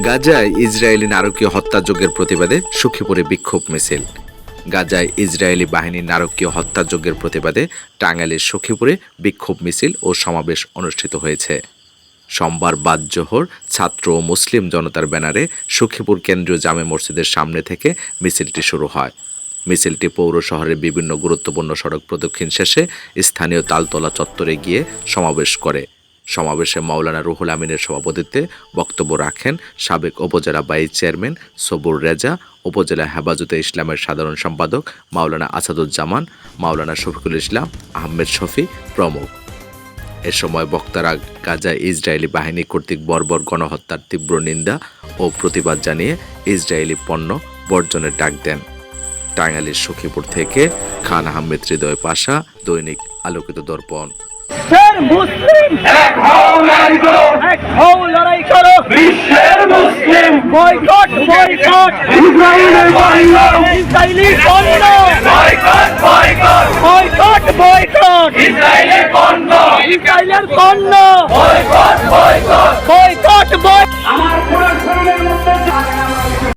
গাজায় ইসরায়েলি নারকীয় হত্যাযজ্ঞের প্রতিবাদে সুখীপুরে বিক্ষোভ মিছিল। গাজায় ইসরায়েলি বাহিনীর নারকীয় হত্যাযজ্ঞের প্রতিবাদে টাঙ্গাইলের সখীপুরে বিক্ষোভ মিছিল ও সমাবেশ অনুষ্ঠিত হয়েছে। সোমবার বাদ জোহর ছাত্র ও মুসলিম জনতার ব্যানারে সখীপুর কেন্দ্রীয় জামে মসজিদের সামনে থেকে মিছিলটি শুরু হয়। মিছিলটি পৌর শহরের বিভিন্ন গুরুত্বপূর্ণ সড়ক প্রদক্ষিণ শেষে স্থানীয় তালতলা চত্বরে গিয়ে সমাবেশ করে। সমাবেশে মাওলানা রুহুল আমিনের সভাপতিত্বে বক্তব্য রাখেন সাবেক উপজেলা ভাইস চেয়ারম্যান সবুর রেজা, উপজেলা হেফাজতে ইসলামের সাধারণ সম্পাদক মাওলানা আসাদুজ্জামান, মাওলানা শফিকুল ইসলাম, আহমেদ শফি প্রমুখ। এ সময় বক্তারা গাজায় ইসরায়েলি বাহিনী কর্তৃক বর্বর গণহত্যার তীব্র নিন্দা ও প্রতিবাদ জানিয়ে ইসরায়েলি পণ্য বর্জনের ডাক দেন। টাঙ্গাইলের সখীপুর থেকে খান আহমেদ হৃদয় পাশা দৈনিক আলোকিত দর্পণ। বিশ্বের মুসলিম। এক হও নারী করো। এক হও লড়াই করো। বিশ্বের মুসলিম। Boycott boycott. ইসরায়েলের বাহিনী ইসরায়েলি পণ্য বয়কট বয়কট। Boycott boycott. ইসরায়েলের পণ্য ইসরায়েলের পণ্য বয়কট